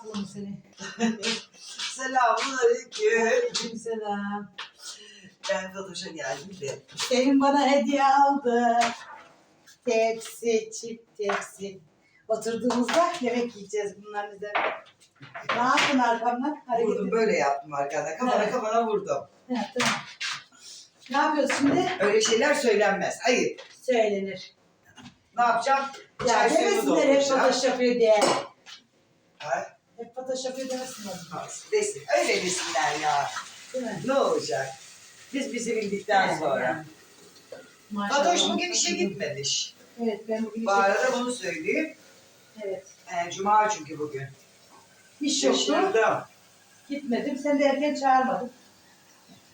attım seni. Selamun aleyküm. Selam. Ben Fatoş'a geldim de. Sevim bana hediye aldı. Tepsi, çift tepsi. Oturduğumuzda yemek yiyeceğiz bunların üzerine. Ne yaptın arkamdan? Hareket Vurdum böyle yaptım arkada. Kafana Evet. kafana vurdum. Ha, tamam. Ne yapıyorsun şimdi? Öyle şeyler söylenmez. Hayır. Söylenir. Ne yapacağım? Ya Çay suyunu demesinler hep dolduracağım. fotoğraf yapıyor diye. Ha? Fotoğraf yapıyor demesinler. Desin. Öyle desinler ya. Değil mi? Ne olacak? Biz bizi bildikten sonra. Maşallah. Fatoş bugün işe gitmemiş. Evet ben bugün Bu işe arada bunu söyleyeyim. Evet. Ee, Cuma çünkü bugün. İş yoktu. Şaşırdım. Gitmedim. Sen de erken çağırmadın.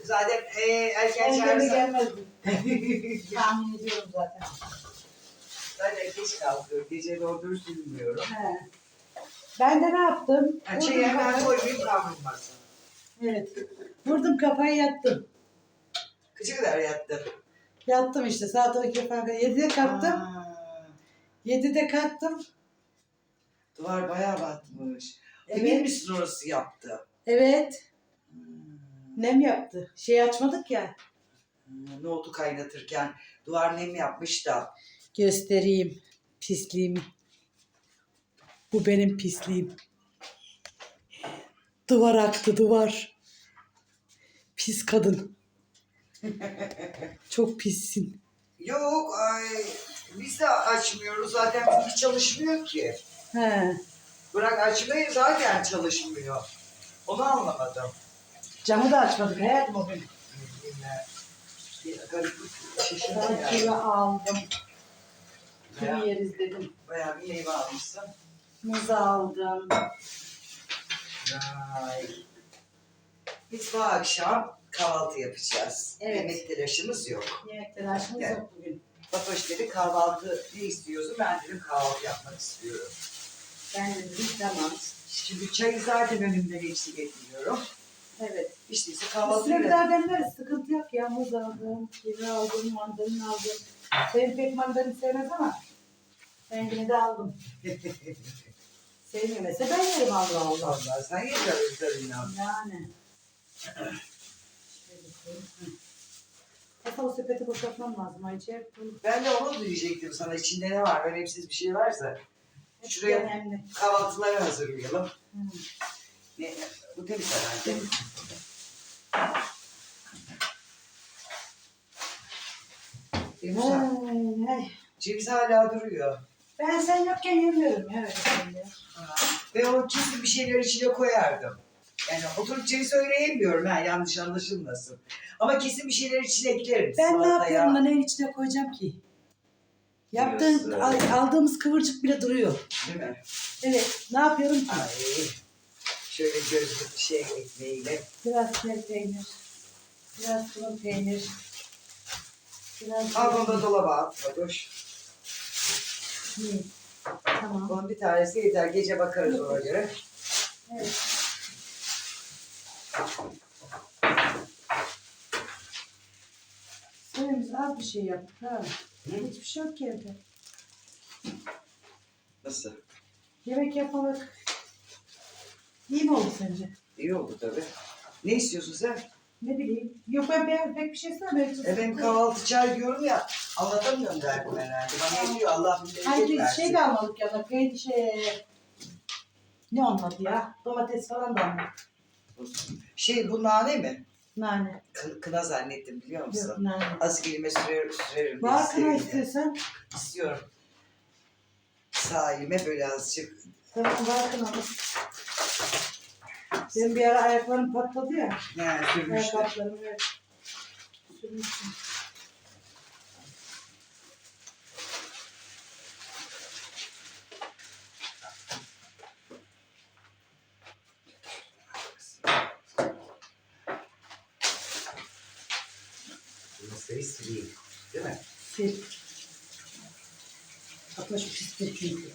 Zaten e, erken geri çağırsan. gelmezdin. Tahmin ediyorum zaten. Zaten geç kalkıyor. Gece doğru dürüst bilmiyorum. He. Ben de ne yaptım? Yani şey Vurdum hemen kafayı- koymayayım kavrulmasın. Evet. Vurdum kafayı yattım. Kaça kadar yattın? Yattım işte saat 12 falan. 7'de kalktım. Aa, 7'de kalktım. duvar bayağı batmış. Evet. Emin misin orası yaptı? Evet. Hmm. Nem yaptı. Şey açmadık ya. Hmm, Nohutu kaynatırken duvar nem yapmış da. Göstereyim pisliğimi. Bu benim pisliğim. Duvar aktı duvar. Pis kadın. Çok pissin. Yok ay biz de açmıyoruz zaten hiç çalışmıyor ki. He. Bırak açmayı zaten çalışmıyor. Onu anlamadım. Camı da açmadık hayatım o gün. Yine bir şaşırdım Ben yani. aldım. Bayağı, Kimi yeriz dedim. bayağı bir meyve almışsın. Muz aldım. Vay. Biz bu akşam kahvaltı yapacağız. Evet. Yemek telaşımız yok. Yemek telaşımız Evet. yok bugün. Fatoş dedi kahvaltı ne istiyorsun? Ben dedim kahvaltı yapmak istiyorum. Ben de dedim tamam. Şimdi çayı zaten önümden eksik etmiyorum. Evet. İşte ise Üstüne bir daha demleriz. Sıkıntı yok ya. Muz aldım, kivi aldım, mandalina aldım. Sen pek mandalina sevmez ama ben yine de aldım. Sevmiyorsa ben yerim Allah Allah. Allah sen yeter inan. Yani. Hatta o sepeti boşaltmam lazım Ayça. Ben de onu diyecektim sana. İçinde ne var? Önemsiz bir şey varsa. hep Şuraya- önemli. Kahvaltıları hazırlayalım. Hı. Ne, bu temiz herhalde. Ay. Ceviz hala duruyor. Ben sen yokken yemiyorum ya öyle. Ve o kesin bir şeyler içine koyardım. Yani oturup ceviz öyle yemiyorum ha yanlış anlaşılmasın. Ama kesin bir şeyler içine eklerim. Ben ne Salataya. yapıyorum da neyin içine koyacağım ki? Yaptığım, Diyorsun. al- aldığımız kıvırcık bile duruyor. Değil mi? Evet, ne yapıyorum ki? Ay. Şöyle gözlü şey ekmeğiyle. Biraz tel peynir, biraz kuru peynir, biraz... Al bunu da dolaba at. Badoş. Hı, Tamam. Bunun bir tanesi yeter. Gece bakarız ona göre. Evet. Sevimiz az bir şey yaptık ha. Hı? Hiçbir şey yok ki evde. Nasıl? Yemek yapmamak iyi mi oldu sence? İyi oldu tabii. Ne istiyorsun sen? Ne bileyim. Yok ben, ben pek bir şey sevmiyorum. E ben kahvaltı çay diyorum ya. Anlatamıyorum derdim herhalde. Bana yetiyor Allah bir bereket Hangi versin. şey de almadık ya da peynir şey... Ne olmadı ya? Domates falan da almadık. Şey bu nane mi? Nane. Kı- Kına zannettim biliyor musun? Yok nane. Az kelime sürer, sürerim. diye Var kına sevindim. istiyorsan. İstiyorum. Sağ elime böyle azıcık. Tamam var kınamız. Benim bir ara ayaklarım patladı ya. Yani sürmüştüm. Ayakkabılarım evet. Sürmüştüm. Masayı sileyim. Değil mi? Sil. Pistir çünkü.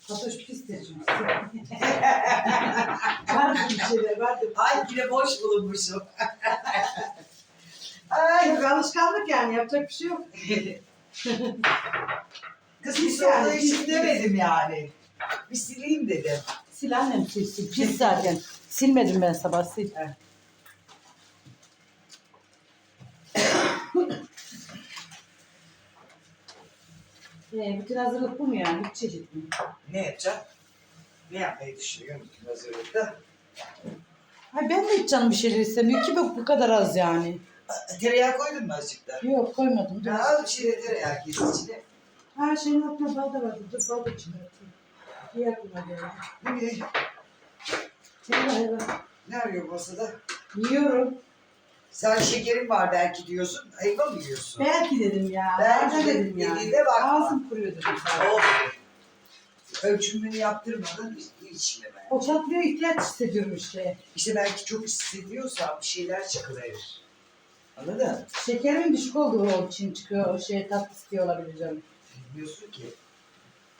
Fatoş pistir çünkü. Sil. Vardı bir vardı. Ay yine boş bulunmuşum. Ay yok alışkanlık yani yapacak bir şey yok. Kız bir Yani, biz- demedim yani. Bir sileyim dedim. Sil annem sil sil. Pis zaten. Silmedim ben sabah sil. Ee, bütün hazırlık bu mu yani? Bir çeşit mi? Ne yapacaksın? Ne yapmayı düşünüyorsun bütün hazırlıkta? Ay ben de hiç canım bir şeyler istemiyor ki bu, bu kadar az yani. Tereyağı koydun mu azıcık da? Yok koymadım. Dur. Ya şey de tereyağı kes içine. Her şeyin altında bal da vardı. Dur bal da çıkartayım. İyi aklıma geldi. Değil mi? Eyvah eyvah. Ne arıyor masada? Yiyorum. Sen şekerin var belki diyorsun. Ayva mı yiyorsun? Belki dedim ya. Belki dedim dedim ya. dediğine bakma. Ağzım kuruyor dedim sana. Olsun. Ölçümünü yaptırmadan hiç- içme be. O çatlıyor ihtiyaç hissediyorum işte. İşte belki çok hissediyorsan bir şeyler çakıverir. Anladın mı? Şekerimin düşük olduğu için çıkıyor. O şey tatlı istiyor olabilir canım. Bilmiyorsun ki.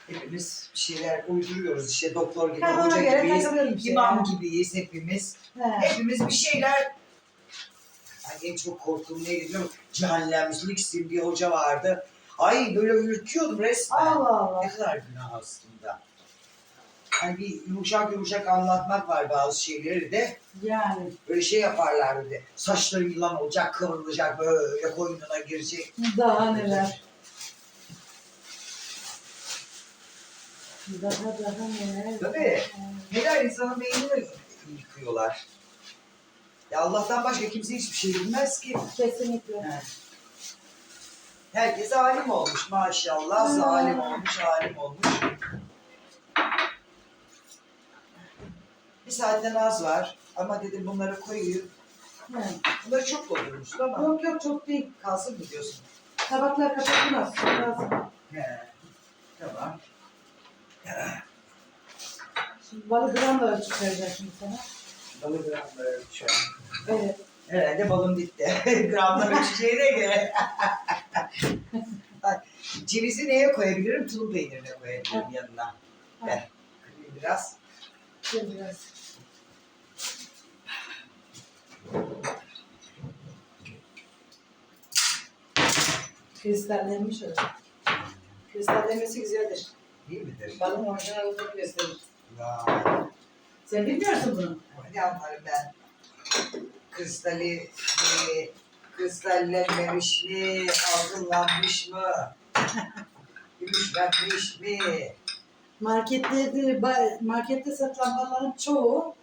Hepimiz bir şeyler uyduruyoruz işte doktor gibi, Ha, ona hoca göre gibiyiz, imam ya. gibiyiz hepimiz. He. Hepimiz bir şeyler... Ay en çok korktuğum neydi biliyor musun? Cehennemlik isim bir hoca vardı. Ay böyle ürküyordum resmen. Allah Allah. Ne kadar günah aslında. Hani bir yumuşak yumuşak anlatmak var bazı şeyleri de. Yani. Böyle şey yaparlar bir de. Saçları yılan olacak, kıvrılacak, böyle koynuna girecek. Daha neler. Daha daha neler. Tabii. Neler insanın beynini yıkıyorlar. Ya Allah'tan başka kimse hiçbir şey bilmez ki. Kesinlikle. Yani. Herkes alim olmuş maşallah. Hmm. Zalim olmuş, alim olmuş. Bir saatten az var. Ama dedim bunları koyayım. He. Bunları çok doldurmuşsun ama Yok yok çok değil. kalsın mı diyorsun? Tabaklar kapatılmaz. Lazım. He. Tamam. Şimdi balı gram da ölçüp vereceğim şimdi sana. Balı gramla ölçüyorum. Evet. Herhalde balım bitti. Gramla ölçeceğine göre. Cevizi neye koyabilirim? Tulum peynirine koyabilirim yanına. Ver. Kırayım biraz. Biraz. Kristallenmiş o. Kristallenmesi güzeldir. Değil midir? Balın orijinal olduğunu gösterir. Ya, Sen bilmiyorsun bunu. ne anlarım ben? Kristali mi? Kristallenmemiş mi? Altınlanmış mı? Gümüşlenmiş mi? Marketlerde, markette satılan balların çoğu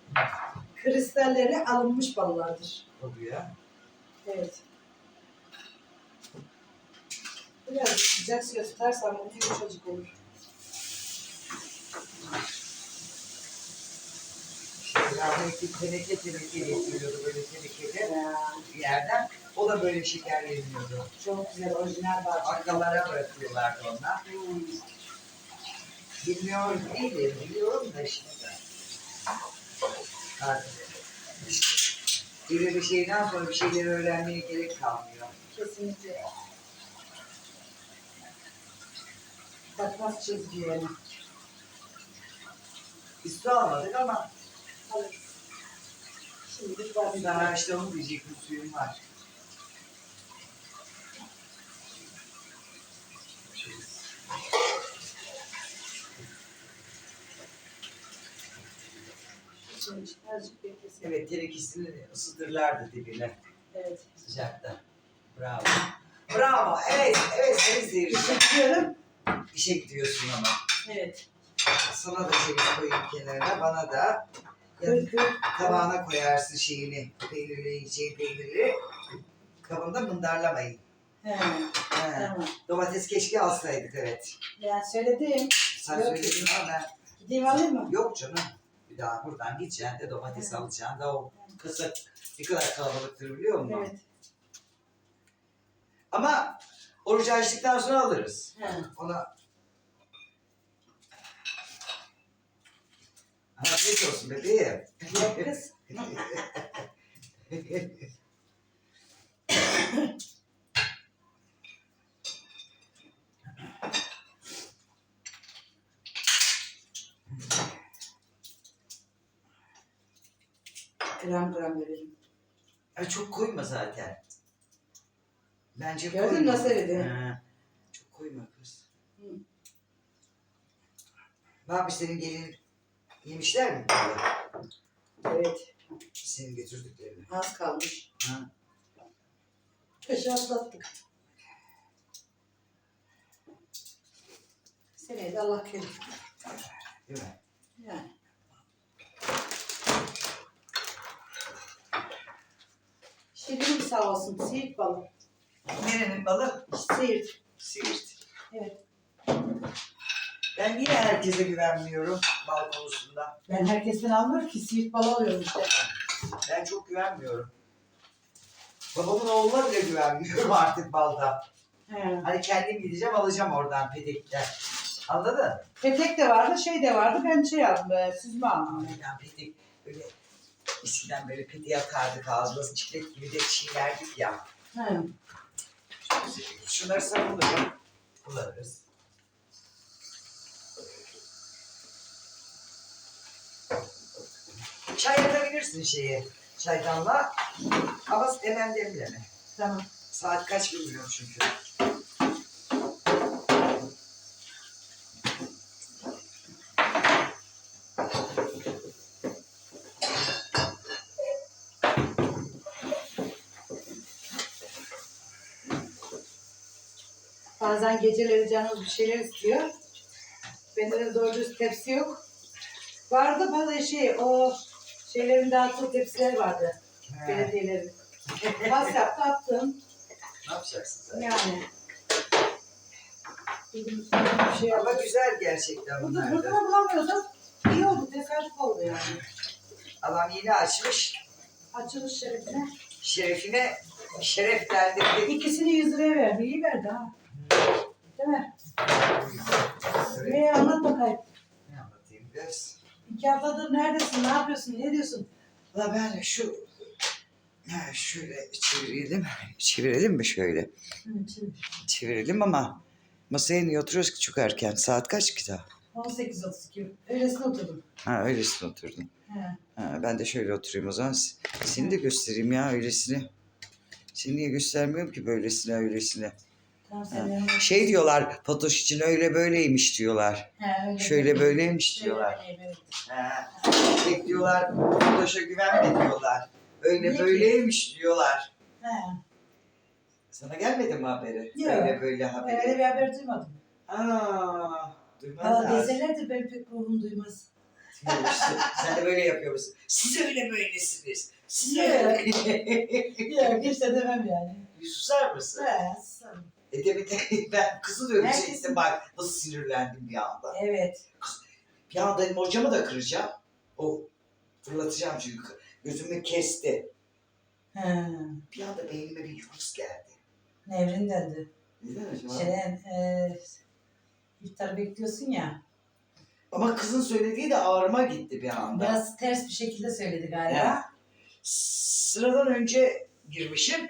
kristalleri alınmış ballardır. Oluyor. Evet. Biraz sıcak suya tutarsan bu yumuşacık olur. Rahmetli teneke teneke getiriyordu böyle tenekede bir yerden. O da böyle şeker yeniliyordu. çok güzel orijinal bal. Arkalara bırakıyorlardı onlar. Hmm. Bilmiyorum neydi, biliyorum da şimdi. Artık bir bir şeyden sonra bir şeyleri öğrenmeye gerek kalmıyor. Kesinlikle. Bak nasıl çizgi yani. Biz su almadık ama Alırız. Şimdi bir bir daha işte onu diyecek bir suyum var. Azıcık beklesin. Evet, tenekesini ısıtırlardı dibine Evet. sıcakta. Bravo. Bravo, evet, evet seni seyirciler. Çekiyorum. İşe gidiyorsun ama. Evet. Sana da ceviz koyayım kenarına, bana da. Yani tabağına koyarsın şeyini, peynirli yiyeceğin peyniri. Kabında mındarlamayın. He, He. tamam. Domates keşke alsaydık evet. Ben söyledim. Sen Yok. söyledin ama ben Gideyim alayım mı? yok canım. Bir daha buradan gideceksin de domates alacaksın da o kısık ne kadar kalabalıktır biliyor musun? Evet. Ama oruç açtıktan sonra alırız. He. Ona Afiyet olsun bebeğim. Yok kız. Gram gram verelim. Ay çok koyma zaten. Bence Gördün koyma. nasıl? He. Çok koyma kız. Hı. Yapmış senin gelin Yemişler mi? Evet. Senin götürdüklerini. Az kalmış. Ha. Kışı atlattık. Seneye de Allah kerim. Değil mi? Yani. Şirin sağ olsun. Siirt balı. Nerenin balı? Siirt. Siirt. Evet. Ben niye herkese güvenmiyorum bal konusunda? Ben herkesten almıyorum ki siirt balı alıyorum işte. Ben çok güvenmiyorum. Babamın oğluna bile güvenmiyorum artık balda. He. Hani kendim gideceğim alacağım oradan pedekten. Anladın? Petek de vardı, şey de vardı. Ben şey aldım, e, süzme aldım. Yani pedek böyle eskiden böyle peteğe atardık ağzımıza çikolata gibi de çiğnerdik ya. He. Şunları savunuruz. Kullanırız. Çay atabilirsin şeye. Çaydanla. Ama hemen demleme. Tamam. Saat kaç bilmiyorum çünkü. Bazen geceleri canımız bir şeyler istiyor. Bende de doğru düz tepsi yok. Vardı bazı şey, o şeylerin dağıttığı tepsiler vardı. He. Belediyelerin. WhatsApp'ta attım. Ne yapacaksın sen? Yani. Dedim, bir şey Ama güzel gerçekten Burada, bunlar burada da. bulamıyordum. İyi oldu, tesadüf oldu yani. Adam yeni açmış. Açılış şerefine. Şerefine şereflendirdi. İkisini 100 liraya verdi. İyi verdi ha. Değil mi? Evet. Ve anlat bakayım. Ne anlatayım biraz? İki haftadır neredesin? Ne yapıyorsun? Ne diyorsun? Valla ben şu ha, şöyle çevirelim. Çevirelim mi şöyle? Hı, çevir. Çevirelim ama masaya niye oturuyoruz ki çok erken? Saat kaç ki daha? 18.32. Öylesine oturdum. Ha öylesine oturdun. He. Ha, ben de şöyle oturayım o zaman. Seni de göstereyim ya öylesine. Seni niye göstermiyorum ki böylesine öylesine. Şey diyorlar Fatoş için öyle böyleymiş diyorlar. He, öyle. Şöyle böyleymiş Şöyle diyorlar. evet. Ha, bekliyorlar Fatoş'a güvenme diyorlar. Öyle ki? böyleymiş diyorlar. He. Sana gelmedi mi haberi? Yok. Öyle böyle Öyle haberi. bir haber duymadım. Aa, duyman Valla lazım. deselerdi ben pek ruhum duymaz. İşte, Sen de böyle yapıyor musun? Siz öyle böylesiniz. Siz öyle. Yok de demem yani. Bir susar mısın? He, susarım. E demin de ben kızı döveceksin bak nasıl sinirlendim bir anda. Evet. Bir anda dedim hocamı da kıracağım. O fırlatacağım çünkü gözümü kesti. He. Bir anda beynime bir yunus geldi. Nevrindendi. Neden acaba? Şeyden, e, iftar bekliyorsun ya. Ama kızın söylediği de ağrıma gitti bir anda. Biraz ters bir şekilde söyledi galiba. Ya. Sıradan önce girmişim.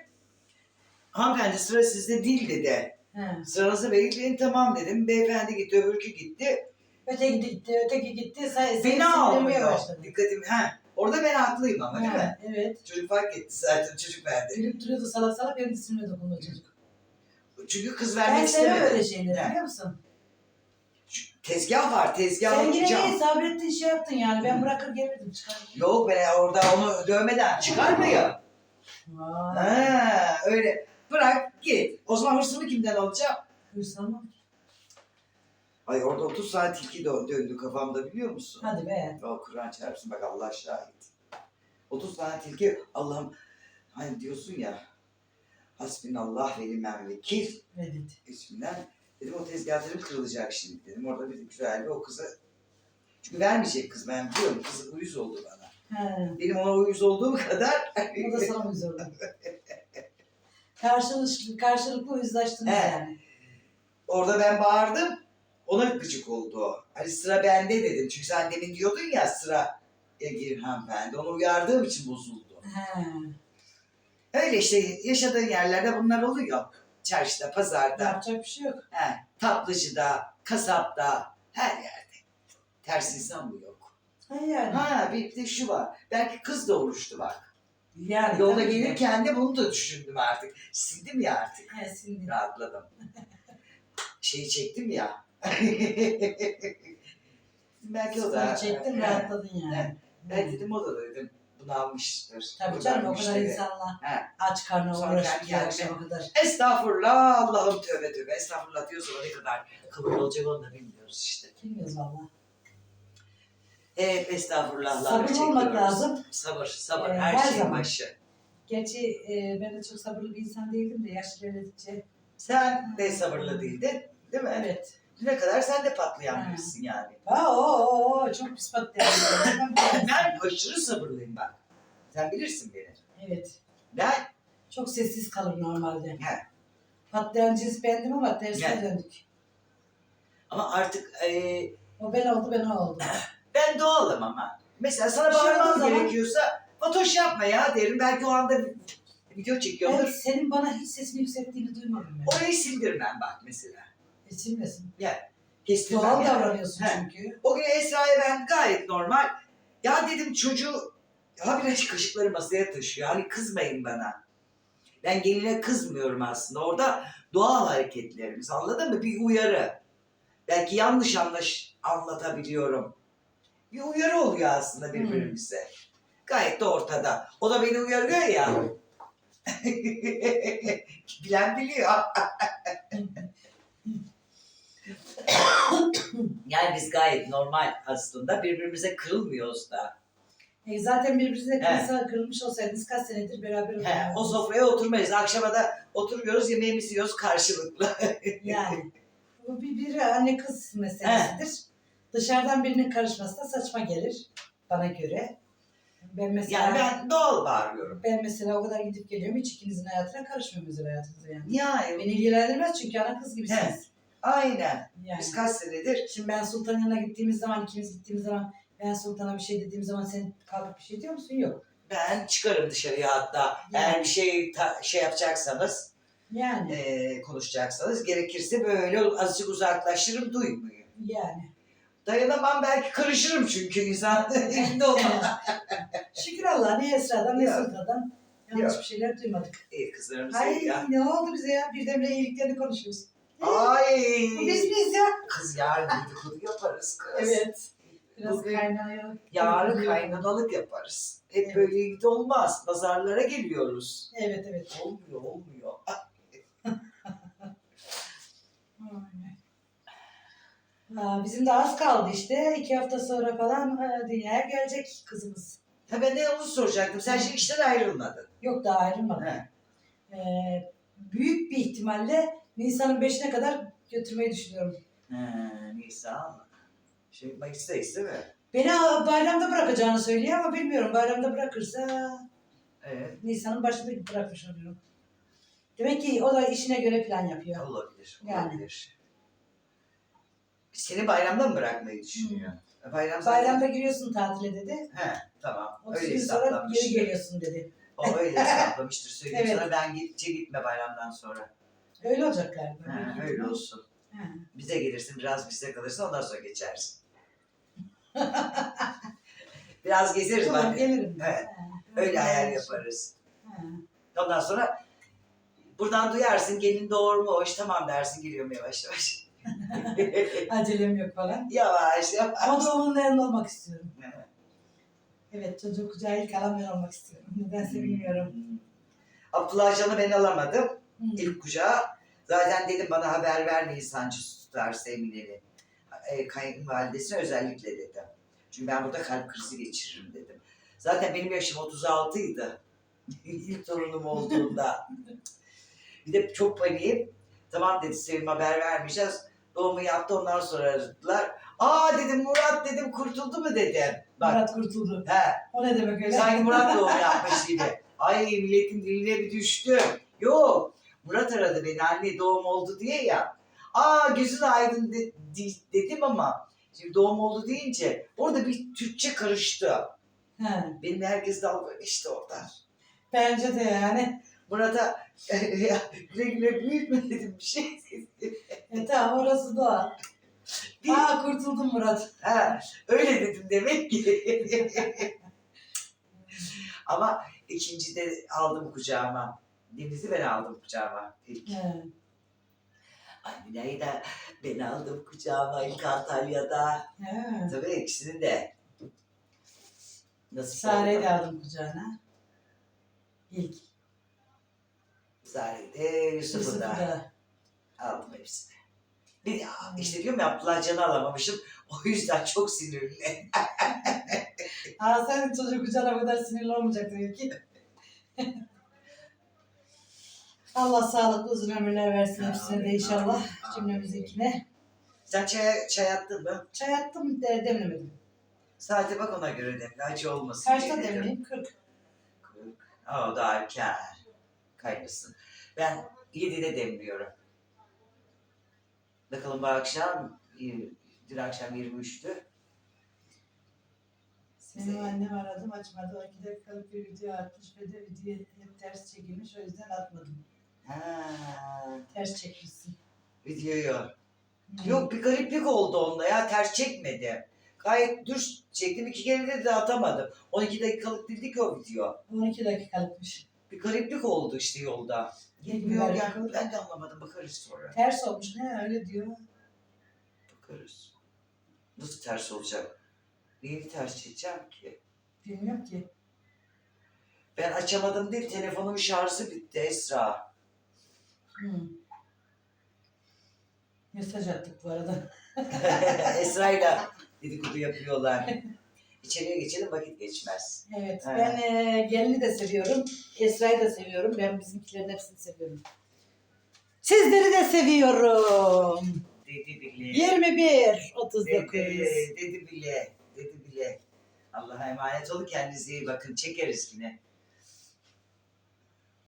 Hanımefendi sıra sizde değil dedi. He. Sıranızı bekleyin tamam dedim. Beyefendi gitti öbürkü gitti. Öteki gitti, öteki gitti. Say, Beni almıyor. Dikkatim. Ha. Orada ben haklıyım ama değil mi? Evet. Çocuk fark etti zaten çocuk verdi. Gülüp duruyordu salak salak benim sinirime dokundu çocuk. Çünkü kız Ben vermek sevmem istemedi. öyle şeyleri Ne? biliyor musun? Tezgah var tezgah Sen yine alacağım. iyi sabrettin şey yaptın yani. Ben bırakır gelirdim çıkar. Yok ben orada onu dövmeden çıkarmıyor. Vay. Ha, öyle. Bırak git. O zaman hırsımı kimden alacağım? Hırslanma. Ay orada 30 saat tilki dö- döndü kafamda biliyor musun? Hadi be. O Kur'an çarpsın bak Allah şahit. 30 tane tilki Allah'ım hani diyorsun ya Hasbinallah ve ni'mel vekil Reddit. isminden dedim o tezgahlarım kırılacak şimdi dedim. Orada bir güzel bir o kızı çünkü vermeyecek kız ben biliyorum kız uyuz oldu bana. He. Benim ona uyuz olduğum kadar O da sana uyuz oldu. Karşılıklı, karşılıklı uyuzlaştınız He. yani. orada ben bağırdım ona gıcık oldu o. Hani sıra bende dedim çünkü sen demin diyordun ya sıra ya gir hanımefendi onu uyardığım için bozuldu. He. Öyle işte yaşadığın yerlerde bunlar oluyor. Çarşıda, pazarda, Yapacak bir şey yok. he, tatlıcıda, kasapta, her yerde. Ters insan bu yok. Ha yani. Ha bir de şu var. Belki kız da oruçtu bak. Yani. Yolda tabii ki gelirken de bunu da düşündüm artık. Sildim ya artık. He sindir. Rahatladım. Şeyi çektim ya. Belki o da. çektin He. rahatladın yani. Ben dedim o da dedim bunalmıştır. Tabii canım o kadar Bunalmıştır. insanla He. aç karnına Sonra uğraşıp kendi akşama kadar. Estağfurullah Allah'ım tövbe tövbe estağfurullah diyoruz ama ne kadar kabul olacak onu da bilmiyoruz işte. Bilmiyoruz valla. Hep estağfurullahlar Sabırlı olmak lazım. Sabır, sabır Ee, her, her şeyin zaman. başı. Gerçi e, ben de çok sabırlı bir insan değildim de yaş ilerledikçe. Sen de sabırlı değildin değil mi? Evet. Düne kadar sen de patlayan Ha. birisin yani. Aa, o, o, o, çok pis patlayalım. Ben aşırı sabırlıyım bak. Sen bilirsin beni. evet. Ben Çok sessiz kalır normalde. He. Patlayan cins bendim ama tersine He. döndük. ama artık e, O ben oldu ben o oldu. ben doğalım ama. Mesela sana olduğu zaman- gerekiyorsa Fatoş yapma ya derim. Belki o anda video çekiyordur. senin bana hiç sesini yükselttiğini duymadım ben. Orayı sildirmem bak mesela. Silmesin. Kestirmem Doğal yani. davranıyorsun He. çünkü. O gün Esra'ya ben gayet normal. Ya dedim çocuğu habire kaşıkları masaya taşıyor. Hani kızmayın bana. Ben geline kızmıyorum aslında. Orada doğal hareketlerimiz anladın mı? Bir uyarı. Belki yanlış anlaş anlatabiliyorum. Bir uyarı oluyor aslında birbirimize. Gayet de ortada. O da beni uyarıyor ya. Bilen biliyor. yani biz gayet normal aslında. Birbirimize kırılmıyoruz da. E, zaten birbirinize He. kırılsa, kırılmış olsaydınız kaç senedir beraber He, o sofraya oturmayız. Akşama da oturuyoruz, yemeğimizi yiyoruz karşılıklı. Yani. Bu bir, bir anne kız meselesidir. Dışarıdan birinin karışması da saçma gelir bana göre. Ben mesela yani ben... ben doğal bağırıyorum. mesela o kadar gidip geliyorum hiç ikinizin hayatına karışmıyorum özel hayatınıza yani. Yani Beni ilgilendirmez çünkü ana kız gibisiniz. aynen. Yani. Biz kaç senedir Şimdi ben Sultan'ın yanına gittiğimiz zaman, ikimiz gittiğimiz zaman ben Sultan'a bir şey dediğim zaman sen kalkıp bir şey diyor musun? Yok. ben çıkarım dışarıya hatta. Yani. Eğer bir şey ta- şey yapacaksanız, Yani. eee, konuşacaksanız gerekirse böyle azıcık uzaklaşırım duymuyor. Yani. Dayanamam belki karışırım çünkü insan elinde olmaz. Şükür Allah ne Esra'dan ne Yok. Sultan'dan yanlış Yok. bir şeyler duymadık. İyi kızlarımız Ay iyi ya. ne oldu bize ya? Birdenbire iyiliklerini konuşuyoruz. Ay. Bu Biz miyiz ya? Kız yarın dedikodu yaparız kız. Evet. Biraz Bugün kaynağıyor. Yarın kaynanalık yaparız. Hep Evet. böyle de olmaz. Nazarlara geliyoruz. Evet evet. Olmuyor, olmuyor. Bizim de az kaldı işte. İki hafta sonra falan e, dünyaya gelecek kızımız. Ha ben de onu soracaktım. Sen şimdi işten ayrılmadın. Yok daha ayrılmadı. He. Ee, büyük bir ihtimalle Nisan'ın 5'ine kadar götürmeyi düşünüyorum. Ha, Nisan. Şimdi Mayıs'tayız değil mi? Beni bayramda bırakacağını söylüyor ama bilmiyorum. Bayramda bırakırsa Evet. Nisan'ın başında bırakmış oluyorum. Demek ki o da işine göre plan yapıyor. Olabilir. Yani. Seni bayramda mı bırakmayı düşünüyor? Bayram zaten... Bayramda giriyorsun tatile dedi. He, tamam. 30 Öyle gün sonra geri geliyorsun dedi. O öyle hesaplamıştır. Söyleyeyim Evet. sana ben gitçe gitme bayramdan sonra. Öyle olacak galiba. Ha, öyle olsun. Ha. Bize gelirsin, biraz bize kalırsın, ondan sonra geçersin. biraz gezeriz Tamam, ben. gelirim. Evet, Öyle ayar olsun. yaparız. Ha. Ondan sonra buradan duyarsın gelin doğurmuş tamam dersin geliyorum yavaş yavaş. Acelem yok falan. yavaş yavaş. Ama onun yanında olmak istiyorum. Evet. Evet çocuk kucağı ilk alan ben olmak istiyorum. Nedense bilmiyorum. Hmm. Abdullah Can'ı ben alamadım Hı. ilk kucağa. Zaten dedim bana haber ver Nisancı tutarsa Emine'ni. E, kayınvalidesine özellikle dedim. Çünkü ben burada kalp krizi geçiririm dedim. Zaten benim yaşım 36 idi. İlk torunum olduğunda. bir de çok paniğim. Tamam dedi Sevim haber vermeyeceğiz. Doğumu yaptı ondan sonra aradılar. Aa dedim Murat dedim kurtuldu mu dedim. Bak. Murat kurtuldu. He, O ne demek öyle? sanki Murat doğum yapmış gibi. Ay milletin diline bir düştü. Yok. Murat aradı beni anne doğum oldu diye ya. Aa gözün aydın de- de- dedim ama şimdi doğum oldu deyince orada bir Türkçe karıştı. He. Benim herkes dalga geçti orada. Bence de yani. Murat'a güle güle büyütme dedim bir şey. E tamam orası doğal. Bir- Aa kurtuldum Murat. Ha, öyle dedim demek ki. ama ikinci de aldım kucağıma. Deniz'i ben aldım kucağıma. İlk. He. Mine'yi de ben aldım kucağıma ilk Antalya'da. He. Tabii ikisini de. Nasıl Sare'yi de aldım kucağına. İlk. Sare'yi de Yusuf'u da. da. Aldım hepsini. Bir, işte diyorum ya Abdullah Can'ı alamamışım. O yüzden çok sinirli. Aa sen çocuk kucağına bu kadar sinirli olmayacak tabii ki. Allah sağlıklı uzun ömürler versin hepsine de inşallah. Cümlemizinkine. Sen çay, çay attın mı? Çay attım de, demlemedim. Saate bak ona göre demle. Acı olmasın. Kaçta diye dedim. demleyeyim? 40. Kırk. Aa, o da erken. Kaynasın. Ben 7'de demliyorum. Bakalım bu akşam, e, dün akşam 23'tü. Benim annem aradım açmadı. 12 dakikalık bir video atmış ve de video hep ters çekilmiş. O yüzden atmadım. Ha, Ters çekmişsin. videoyu. Hı. Yok bir gariplik oldu onda ya. Ters çekmedi. Gayet düz çektim. iki kere de, atamadım. 12 dakikalık değildi ki o video. 12 dakikalıkmış. Bir gariplik oldu işte yolda. Bilmiyorum gariplik yani ben de anlamadım. Bakarız sonra. Ters olmuş. Ne öyle diyor. Bakarız. Nasıl ters olacak? Neyini ters çekeceğim ki? Bilmiyorum ki. Ben açamadım değil. Telefonumun şarjı bitti Esra. Hı. Mesaj attık bu arada. Esra'yla dedikodu yapıyorlar. İçeriye geçelim vakit geçmez. Evet. Ha. Ben e, gelini de seviyorum. Esra'yı da seviyorum. Ben bizimkilerin hepsini seviyorum. Sizleri de seviyorum. Dedi bile. 21 39. Dedi, dedi bile. Dedi bile. Allah'a emanet olun. Kendinize iyi bakın. Çekeriz yine.